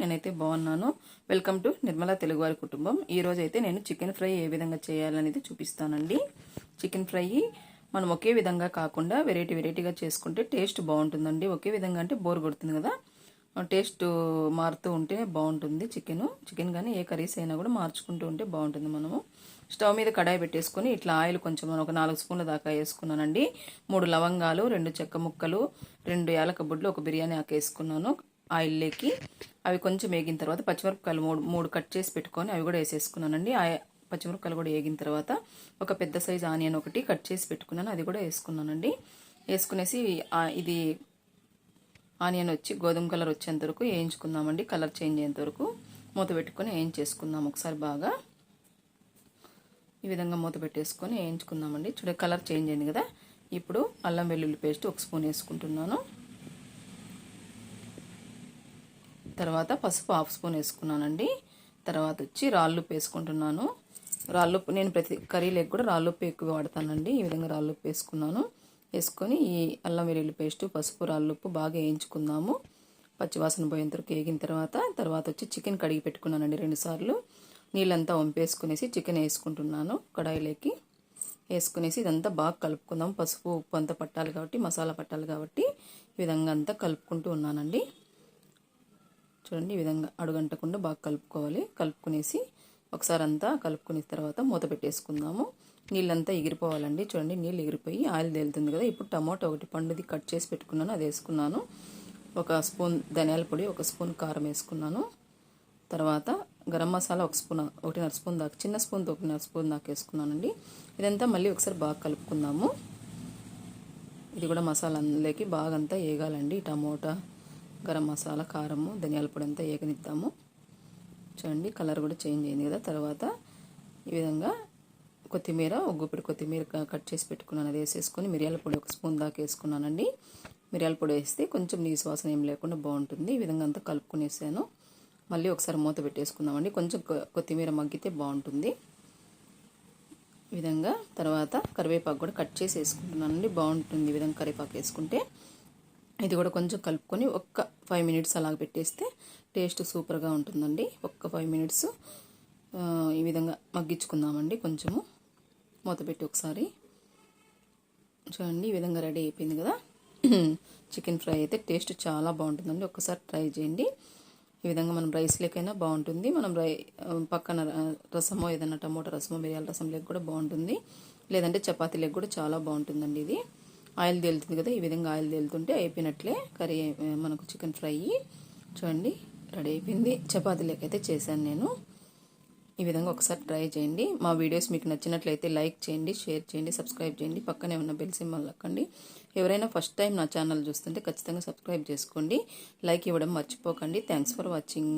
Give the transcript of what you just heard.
నేనైతే బాగున్నాను. Welcome to Nirmala తెలుగువారి కుటుంబం. ఈరోజు అయితే నేను చికెన్ ఫ్రై ఏ విధంగా చేయాలనేది చూపిస్తానండి. చికెన్ ఫ్రై మనం ఒకే విధంగా కాకుండా వెరైటీ వెరైటీగా చేసుకుంటే టేస్ట్ బాగుంటుందండి. ఒకే విధంగా అంటే బోర్ కొడుతుంది కదా. టేస్ట్ మారుతూ ఉంటే బాగుంటుంది చికెన్. చికెన్ కానీ ఏ కర్రీస్ అయినా కూడా మార్చుకుంటూ ఉంటే బాగుంటుంది మనము. స్టవ్ మీద కడాయి పెట్టేసుకొని ఇట్లా ఆయిల్ కొంచెం ఒక నాలుగు స్పూన్ల దాకా వేసుకున్నానండి. మూడు లవంగాలు రెండు చెక్క ముక్కలు రెండు యాలక బుడ్లు ఒక బిర్యానీ ఆకు వేసుకున్నాను. ఆయిల్లోకి అవి కొంచెం వేగిన తర్వాత పచ్చిమిరపకాయలు మూడు మూడు కట్ చేసి పెట్టుకొని అవి కూడా వేసేసుకున్నానండి. ఆ పచ్చిమిరపకాయలు కూడా వేగిన తర్వాత ఒక పెద్ద సైజు ఆనియన్ ఒకటి కట్ చేసి పెట్టుకున్నాను. అది కూడా వేసుకున్నానండి. వేసుకునేసి ఇది ఆనియన్ వచ్చి గోధుమ కలర్ వచ్చేంత వరకు వేయించుకుందామండి. కలర్ చేంజ్ అయ్యేంత వరకు మూత పెట్టుకొని వేయించేసుకుందాం ఒకసారి బాగా. ఈ విధంగా మూత పెట్టేసుకొని వేయించుకుందామండి. చూడ కలర్ చేంజ్ అయింది కదా. ఇప్పుడు అల్లం వెల్లుల్లి పేస్ట్ ఒక స్పూన్ వేసుకుంటున్నాను. తర్వాత పసుపు హాఫ్ స్పూన్ వేసుకున్నానండి. తర్వాత వచ్చి రాళ్ళు వేసుకుంటున్నాను. రాళ్ళు నేను ప్రతి కర్రీలకు కూడా రాళ్ళు ఎక్కువ వాడతానండి. ఈ విధంగా రాళ్ళు వేసుకున్నాను. వేసుకొని ఈ అల్లం వెల్లుల్లి పేస్టు పసుపు రాళ్ళుప్పు బాగా వేయించుకుందాము. పచ్చివాసన పోయేంతరకు వేగిన తర్వాత తర్వాత వచ్చి చికెన్ కడిగి పెట్టుకున్నానండి రెండుసార్లు నీళ్ళంతా వంపేసుకునేసి చికెన్ వేసుకుంటున్నాను కడాయిలోకి. వేసుకునేసి ఇదంతా బాగా కలుపుకుందాం. పసుపు ఉప్పు అంతా పట్టాలి కాబట్టి మసాలా పట్టాలి కాబట్టి ఈ విధంగా అంతా కలుపుకుంటూ ఉన్నానండి. చూడండి ఈ విధంగా అడుగంటకుండా బాగా కలుపుకోవాలి. కలుపుకునేసి ఒకసారి అంతా కలుపుకునే తర్వాత మూత పెట్టేసుకుందాము. నీళ్ళంతా ఎగిరిపోవాలండి. చూడండి నీళ్ళు ఎగిరిపోయి ఆయిల్ తేలుతుంది కదా. ఇప్పుడు టమాటో ఒకటి పండుది కట్ చేసి పెట్టుకున్నాను. అది వేసుకున్నాను. ఒక స్పూన్ ధనియాల పొడి ఒక స్పూన్ కారం వేసుకున్నాను. తర్వాత గరం మసాలా ఒక స్పూన్ ఒకటిన్నర స్పూన్ దాకా చిన్న స్పూన్తో ఒకటిన్నర స్పూన్ దాకా వేసుకున్నానండి. ఇదంతా మళ్ళీ ఒకసారి బాగా కలుపుకుందాము. ఇది కూడా మసాలా అందులోకి బాగా అంతా వేగాలండి. టమోటా గరం మసాలా కారము ధనియాల పొడి అంతా ఏగనిద్దాము చూడండి కలర్ కూడా చేంజ్ అయింది కదా. తర్వాత ఈ విధంగా కొత్తిమీర ఒక కొత్తిమీర కట్ చేసి పెట్టుకున్నాను. అది వేసేసుకొని మిరియాల పొడి ఒక స్పూన్ దాకా వేసుకున్నానండి. మిరియాల పొడి వేస్తే కొంచెం నీసు వాసన ఏం లేకుండా బాగుంటుంది. ఈ విధంగా అంతా కలుపుకునేసాను. మళ్ళీ ఒకసారి మూత పెట్టేసుకుందామండి. కొంచెం కొత్తిమీర మగ్గితే బాగుంటుంది. ఈ విధంగా తర్వాత కరివేపాకు కూడా కట్ చేసి వేసుకుంటున్నానండి. బాగుంటుంది ఈ విధంగా కరివేపాకు వేసుకుంటే. ఇది కూడా కొంచెం కలుపుకొని ఒక్క ఫైవ్ మినిట్స్ అలాగ పెట్టేస్తే టేస్ట్ సూపర్గా ఉంటుందండి. ఒక్క ఫైవ్ మినిట్స్ ఈ విధంగా మగ్గించుకుందామండి కొంచెము. మూత పెట్టి ఒకసారి. చూడండి ఈ విధంగా రెడీ అయిపోయింది కదా. చికెన్ ఫ్రై అయితే టేస్ట్ చాలా బాగుంటుందండి. ఒక్కసారి ట్రై చేయండి. ఈ విధంగా మనం రైస్ లేకైనా బాగుంటుంది. మనం రై పక్కన రసమో ఏదైనా టమోటా రసమో మిరియాల రసం లేక కూడా బాగుంటుంది. లేదంటే చపాతీ లేక కూడా చాలా బాగుంటుందండి ఇది. ఆయిల్ తేలుతుంది కదా ఈ విధంగా ఆయిల్ తేలుతుంటే అయిపోయినట్లే కర్రీ మనకు చికెన్ ఫ్రై చూడండి రెడీ అయిపోయింది. చపాతీ లేకైతే చేశాను నేను. ఈ విధంగా ఒకసారి ట్రై చేయండి. మా వీడియోస్ మీకు నచ్చినట్లయితే లైక్ చేయండి షేర్ చేయండి సబ్స్క్రైబ్ చేయండి. పక్కనే ఉన్న బెల్ సింబల్ నొక్కండి. ఎవరైనా ఫస్ట్ టైం నా ఛానల్ చూస్తుంటే ఖచ్చితంగా సబ్స్క్రైబ్ చేసుకోండి. లైక్ ఇవ్వడం మర్చిపోకండి. Thanks for watching.